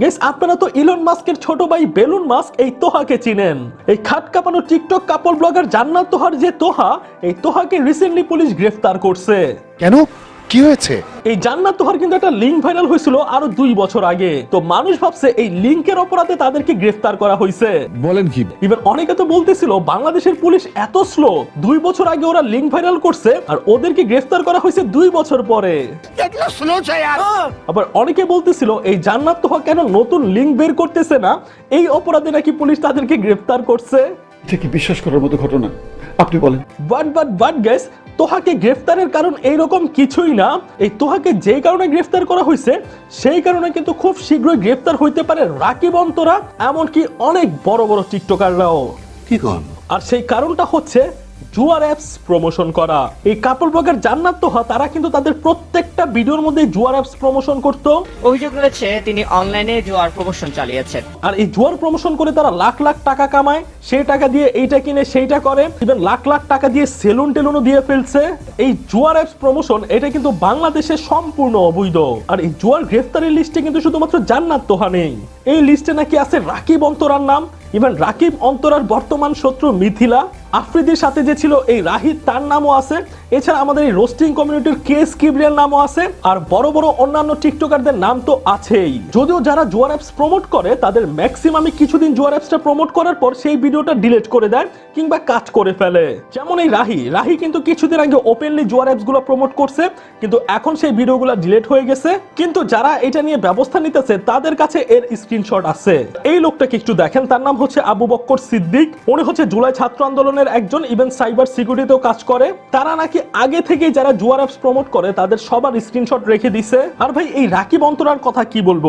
Guess আপনারা তো Elon মাস্কের ছোট ভাই বেলুন মাস্ক এই তোহাকে চিনেন। এই খাট কাঁপানো টিকটক কাপড় ব্লগার জান্নাত তোহার যে তোহা, এই তোহাকে রিসেন্টলি পুলিশ গ্রেফতার করছে। কেন? কি হয়েছে? এই জান্নাত তোহার কিন্তু একটা লিঙ্ক ভাইরাল হয়েছিল আরও দুই বছর আগে। তো মানুষ ভাবছে এই লিঙ্কের অপরাধে তাদেরকে গ্রেফতার করা হয়েছে। বলেন কি? ইভেন অনেকে তো বলতেছিল বাংলাদেশের পুলিশ এত স্লো দুই বছর আগে ওরা লিঙ্ক ভাইরাল করছে আর ওদেরকে গ্রেফতার করা হয়েছে দুই বছর পরে। আবার অনেকে বলতেছিল এই জান্নাত তোহা কেন নতুন লিঙ্ক বের করতেছে না? এই অপরাধে নাকি পুলিশ তাদেরকে গ্রেফতার করছে? এটা কি বিশ্বাস করার মতো ঘটনা? আপনি বলেন। বাট বাট বাট গ্যাস তোহাকে গ্রেফতারের কারণ এইরকম কিছুই না। এই তোহাকে যে কারণে গ্রেফতার করা হয়েছে সেই কারণে কিন্তু খুব শীঘ্রই গ্রেফতার হইতে পারে রাকিব অন্তরা এমনকি অনেক বড় বড় টিকটকাররাও। কি কারণ? আর সেই কারণটা হচ্ছে জুয়ার অ্যাপস প্রমোশন করা। এই কাপড় ব্লগার জান্নাত তোহা তারা কিন্তু তাদের প্রত্যেকটা ভিডিওর মধ্যে জুয়ার অ্যাপস প্রমোশন করতো। অভিযোগ রয়েছে তিনি অনলাইনে জুয়ার প্রমোশন চালিয়েছেন। আর এই জুয়ার প্রমোশন করে তারা লাখ লাখ টাকা কামায় সেই টাকা দিয়ে এইটা কিনে সেইটা করে ইভেন লাখ লাখ টাকা দিয়ে সেলুন টেলুনও দিয়ে ফেলছে। এই জুয়ার অ্যাপস প্রমোশন এটা কিন্তু বাংলাদেশে সম্পূর্ণ অবৈধ। আর এই জুয়ার গ্রেফতারের লিস্টে কিন্তু শুধুমাত্র জান্নাত তোহা নেই। এই লিস্টে নাকি আছে রাকিব অন্তরার নাম ইভেন রাকিব অন্তরার বর্তমান শত্রু মিথিলা। আফ্রিদির সাথে যে ছিল এই রাহিদ তার নামও আছে। এছাড়া আমাদের এই রোস্টিং কমিউনিটির কেস কিবরিয়ার নামও আছে, আর বড় বড় অন্যান্য টিকটকারদের নাম তো আছেই। যদিও যারা জুয়ার অ্যাপস প্রমোট করে, তাদের ম্যাক্সিমামই কিছুদিন জুয়ার অ্যাপসটা প্রমোট করার পর সেই ভিডিওটা ডিলিট করে দেয় কিংবা কাট করে ফেলে। যেমন এই রাহি। রাহি কিন্তু কিছুদিন আগে ওপেনলি জুয়ার অ্যাপসগুলো প্রমোট করছে, কিন্তু এখন সেই ভিডিওগুলো ডিলিট হয়ে গেছে। কিন্তু যারা এটা নিয়ে ব্যবস্থা নিতেছে, তাদের কাছে এর স্ক্রিনশট আছে। এই লোকটাকে একটু দেখেন, তার নাম হচ্ছে আবু বক্কর সিদ্দিক। উনি হচ্ছে জুলাই ছাত্র আন্দোলনের একজন ইভেন সাইবার সিকিউরিটিতেও কাজ করে। তারা নাকি আগে থেকে যারা জুয়ার অ্যাপস প্রমোট করে, তাদের সবার স্ক্রিনশট রেখে দিছে। আর ভাই, এই রাকিব অন্তরার কথা কি বলব?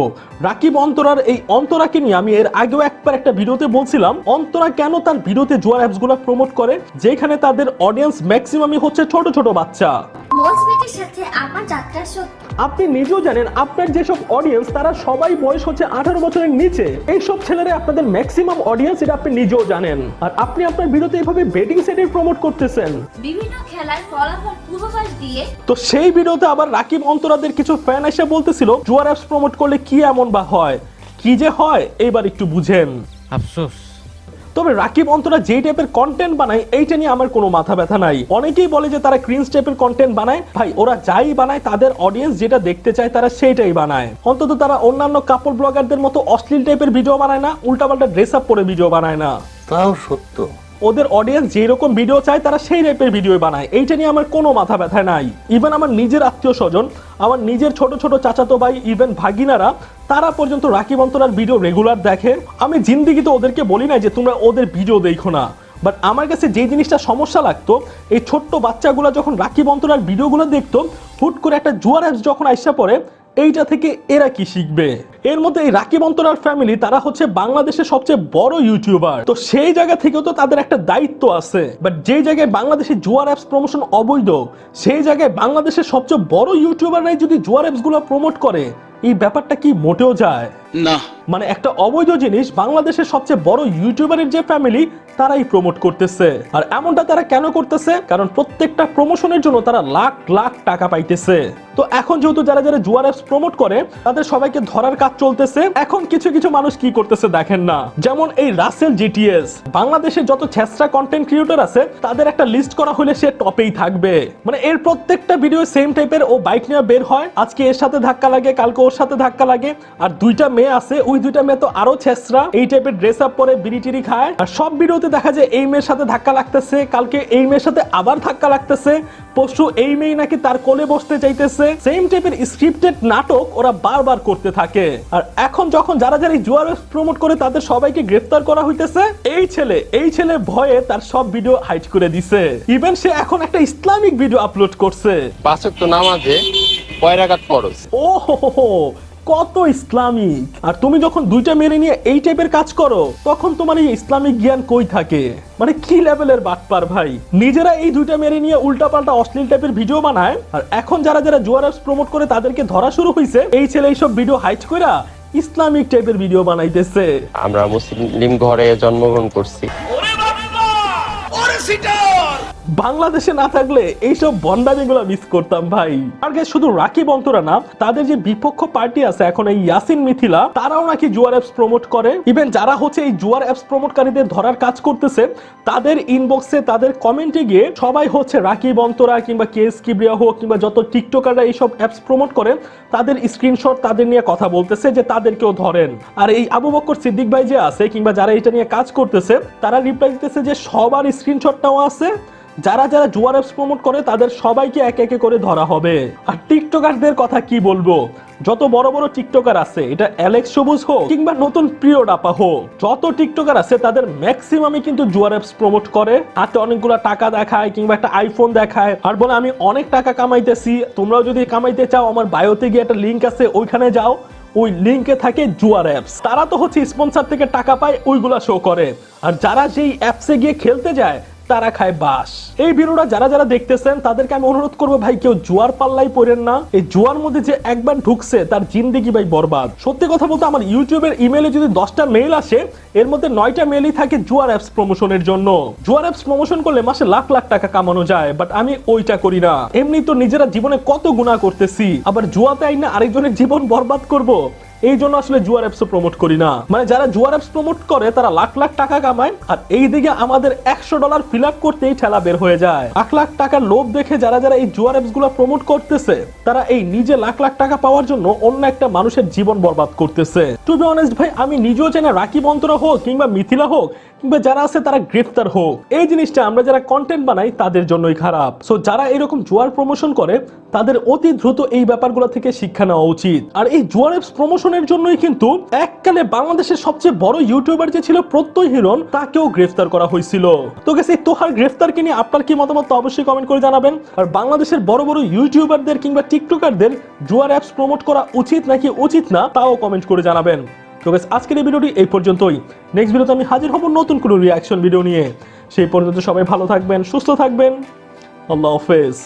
রাকিব অন্তরার এই অন্তরাকে নিয়ে আমি এর আগেও একবার একটা ভিডিওতে বলছিলাম, অন্তরা কেন তার ভিডিওতে জুয়ার অ্যাপসগুলো প্রমোট করে? যেখানে তাদের অডিয়েন্স ম্যাক্সিমামই হচ্ছে ছোট ছোট বাচ্চা। মৌসুমীটির সাথে আমার যাত্রা সত্যি। আপনি নিজেও জানেন আপনার যেসব অডিয়েন্স তারা সবাই বয়স হচ্ছে আঠারো বছরের নিচে। এইসব ছেলেরা আপনাদের ম্যাক্সিমাম অডিয়েন্স এটা আপনি নিজেও জানেন। আর আপনি আপনার ভিডিওতে এইভাবে বেটিং সেটের প্রমোট করতেছেন। বিভিন্ন খেলার ফলাফল পূর্বাভাস দিয়ে তো সেই ভিডিওতে আবার রাকিব অন্তরাদের কিছু ফ্যান এসে বলতেছিল জুয়ার অ্যাপস প্রমোট করলে কি এমন বা হয়? কি যে হয়? এইবার একটু বুঝেন। আফসোস। তবে রাকিব অন্তরা যে টাইপের কন্টেন্ট বানায়, এইটা নিয়ে আমার কোনো মাথা ব্যথা নাই। অনেকেই বলে যে তারা ক্রিন্স টাইপের কন্টেন্ট বানায়। ভাই, ওরা যাই বানায়, তাদের অডিয়েন্স যেটা দেখতে চায়, তারা সেইটাই বানায়। অন্তত তারা অন্যান্য কাপড় ব্লগারদের মতো অশ্লীল টাইপের ভিডিও বানায় না, উল্টাপাল্টা ড্রেস আপ করে ভিডিও বানায় না। তাও সত্য। ওদের অডিয়েন্স যেই রকম ভিডিও চায়, তারা সেই টাইপের ভিডিও বানায়। এইটা নিয়ে আমার কোনো মাথা ব্যথা নাই। ইভেন আমার নিজের আত্মীয় স্বজন, আমার নিজের ছোট ছোট চাচাতো ভাই ইভেন ভাগিনারা, তারা পর্যন্ত রাকিব অন্তরার ভিডিও রেগুলার দেখে। আমি জিন্দিগিতে ওদেরকে বলি না যে, তোমরা ওদের ভিডিও দেখো না। বাট আমার কাছে যে জিনিসটা সমস্যা লাগতো, এই ছোট্ট বাচ্চাগুলো যখন রাকিব অন্তরার ভিডিওগুলো দেখতো, হুট করে একটা জুয়ার অ্যাপস যখন আইসা পড়ে এইটা থেকে এরা কি শিখবে? এর মধ্যে এই রাকিব অন্তরার ফ্যামিলি তারা হচ্ছে বাংলাদেশের সবচেয়ে বড় ইউটিউবার তো সেই জায়গা থেকেও তো তাদের একটা দায়িত্ব আছে। বাট যে জায়গায় বাংলাদেশে জুয়ার অ্যাপস প্রমোশন অবৈধ, সেই জায়গায় বাংলাদেশের সবচেয়ে বড় ইউটিউবাররাই যদি জুয়ার অ্যাপসগুলো প্রমোট করে, এই ব্যাপারটা কি মোটেও যায়? না। মানে একটা অবৈধ জিনিস বাংলাদেশের সবচেয়ে বড় ইউটিউবারের যে ফ্যামিলি তারাই প্রমোট করতেছে। আর এমনটা তারা কেন করতেছে? কারণ প্রত্যেকটা প্রমোশনের জন্য তারা লাখ লাখ টাকা পাইতেছে। তো এখন যেহেতু যারা যারা জুয়ার অ্যাপস প্রমোট করে, তাদের সবাইকে ধরার কাজ চলতেছে। এখন কিছু কিছু মানুষ কি করতেছে দেখেন না। যেমন এই রাসেল জিটিএস বাংলাদেশের যত ছেসরা কন্টেন্ট ক্রিয়েটর আছে, তাদের একটা লিস্ট করা হলে সে টপেই থাকবে। মানে এর প্রত্যেকটা ভিডিও সেম টাইপের ও বাইক নিয়ে বের হয়। আজকে এর সাথে ধাক্কা লাগে, কালকে ওর সাথে ধাক্কা লাগে। আর দুইটা মেয়ে আছে ওই দুইটা মেয়ে তো আরও ছেসরা এই টাইপের ড্রেস আপ পরে বিড়ি খায়। আর সব ভিডিওতে দেখা যায় এই মেয়ের সাথে ধাক্কা লাগতেছে। কালকে এই মেয়ের সাথে আবার ধাক্কা লাগতেছে। পরশু এই মেয়ে নাকি তার কোলে বসতে চাইতেছে। সেম টাইপের স্ক্রিপ্টেড নাটক ওরা বারবার করতে থাকে। আর এখন যখন যারা যারা এই জুয়ার প্রমোট করে তাদের সবাইকে গ্রেফতার করা হইতেছে। এই ছেলে এই ছেলে ভয়ে তার সব ভিডিও হাইড করে দিছে। ইভেন সে এখন একটা ইসলামিক ভিডিও আপলোড করছে। পাঁচক তো নামাজে কয় রাকাত ফরজ। ও হো হো, কত ইসলামিক? আর তুমি যখন দুইটা মেরে নিয়ে এই টাইপের কাজ করো তখন তোমার এই ইসলামিক জ্ঞান কই থাকে? মানে কি লেভেলের বাটপার ভাই? নিজেরা এই দুইটা মেরে নিয়ে উল্টাপাল্টা অশ্লীল টাইপের ভিডিও বানায় আর এখন যারা যারা জুয়ার অ্যাপস প্রমোট করে তাদেরকে ধরা শুরু হয়েছে এই ছেলে এইসব ভিডিও হাইট কইরা ইসলামিক টাইপের ভিডিও বানাইতেছে। আমরা মুসলিম ঘরে জন্মগ্রহণ করছি। বাংলাদেশে না থাকলে এইসব বন্ডামিগুলো মিস করতাম ভাই। আর শুধু রাকিব অন্তরা না, তাদের যে বিপক্ষ পার্টি আছে, এখন এই ইয়াসিন মিথিলা, তারাও নাকি জুয়ার অ্যাপস প্রমোট করে। ইভেন যারা হচ্ছে এই জুয়ার অ্যাপস প্রমোটকারীদের ধরার কাজ করতেছে, তাদের ইনবক্সে তাদের কমেন্টে গিয়ে সবাই হচ্ছে রাকিব অন্তরা কিংবা কেএস কিবরিয়া হোক কিংবা যত টিকটকাররা এইসব অ্যাপস প্রমোট করে, তাদের স্ক্রিনশট তাদের নিয়ে কথা বলতেছে যে তাদেরকেও ধরেন। আর এই আবু বক্কর সিদ্দিক ভাই যে আছে কিংবা যারা এটা নিয়ে কাজ করতেছে, তারা রিপ্লাই দিতেছে যে সবার স্ক্রিনশটটাও আছে যারা যারা জুয়ার অ্যাপস প্রমোট করে, তাদের সবাইকে একে একে করে ধরা হবে। আর টিকটকারদের কথা কি বলব? যত বড় বড় টিকটকার আছে, এটা অ্যালেক্স সবুজ হোক কিংবা নতুন প্রিয় ডাপা হোক, যত টিকটকার আছে, তাদের ম্যাক্সিমামই কিন্তু জুয়ার অ্যাপস প্রমোট করে। হাতে অনেকগুলো টাকা দেখায় কিংবা একটা আইফোন দেখায়। আর বলে, আমি অনেক টাকা কামাইতেছি, তোমরাও যদি কামাইতে চাও, আমার বায়োতে গিয়ে একটা লিঙ্ক আছে, ওইখানে যাও। ওই লিঙ্কে থাকে জুয়ার অ্যাপস তারা তো হচ্ছে স্পন্সর থেকে টাকা পায়, ওইগুলা শো করে। আর যারা সেই অ্যাপসে গিয়ে খেলতে যায় তারা খায় বাস এই ভিডিওটা যারা যারা দেখতেছেন, তাদেরকে আমি অনুরোধ করব, ভাই, কেউ জুয়ার পাল্লাই পড়েন না। এই জুয়ার মধ্যে যে একবার ঢুকছে, তার জিন্দিগি, ভাই, বরবাদ। সত্যি কথা বলতে, আমার ইউটিউবের ইমেলে যদি দশটা মেইল আসে, এর মধ্যে নয়টা মেইলই থাকে জুয়ার অ্যাপস প্রমোশনের জন্য। জুয়ার অ্যাপস প্রমোশন করলে মাসে লাখ লাখ টাকা কামানো যায় বাট আমি ওইটা করি না। এমনি তো নিজেরা জীবনে কত গুণা করতেছি, আবার জুয়াতে আইনা আরেকজনের জীবন বরবাদ করব। এই জন্য আসলে জুয়ার অ্যাপস প্রমোট করি না। মানে যারা জুয়ার অ্যাপস প্রমোট করে, তারা লাখ লাখ টাকা কামায়, আর এই দিকে আমাদের একশো ডলার ফিল আপ করতেই ঠেলা বের হয়ে যায়। লাখ লাখ টাকার লোভ দেখে যারা যারা এই জুয়ার অ্যাপসগুলো প্রমোট করতেছে, তারা এই নিজে লাখ লাখ টাকা পাওয়ার জন্য অন্য একটা মানুষের জীবন বরবাদ করতেছে। টু বি অনেস্ট ভাই, আমি নিজেও চাই না রাকিব অন্তরা হোক, কিংবা মিথিলা হোক, কিংবা যারা আছে তারা গ্রেফতার হোক। এই জিনিসটা আমরা যারা কন্টেন্ট বানাই, তাদের জন্যই খারাপ। সো যারা এরকম জুয়ার প্রমোশন করে, তাদের অতি দ্রুত এই ব্যাপারগুলো থেকে শিক্ষা নেওয়া উচিত। আর এই জুয়ার অ্যাপস প্রমোশনের জন্যই কিন্তু এককালে বাংলাদেশের সবচেয়ে বড় ইউটিউবার যে ছিল প্রত্যয় হিরণ তাকেও গ্রেফতার করা হয়েছিল। তো গেছে তোহার গ্রেফতারকে নিয়ে আপনার কি মতামত অবশ্যই কমেন্ট করে জানাবেন। আর বাংলাদেশের বড় বড় ইউটিউবারদের কিংবা টিকটকারদের জুয়ার অ্যাপস প্রমোট করা উচিত নাকি উচিত না তাও কমেন্ট করে জানাবেন। তো guys, আজকের এই ভিডিওটি এই পর্যন্তই। নেক্সট ভিডিওতে আমি হাজির হব নতুন কোনো রিয়াকশন ভিডিও নিয়ে। সেই পর্যন্ত সবাই ভালো থাকবেন সুস্থ থাকবেন। আল্লাহ হাফেজ।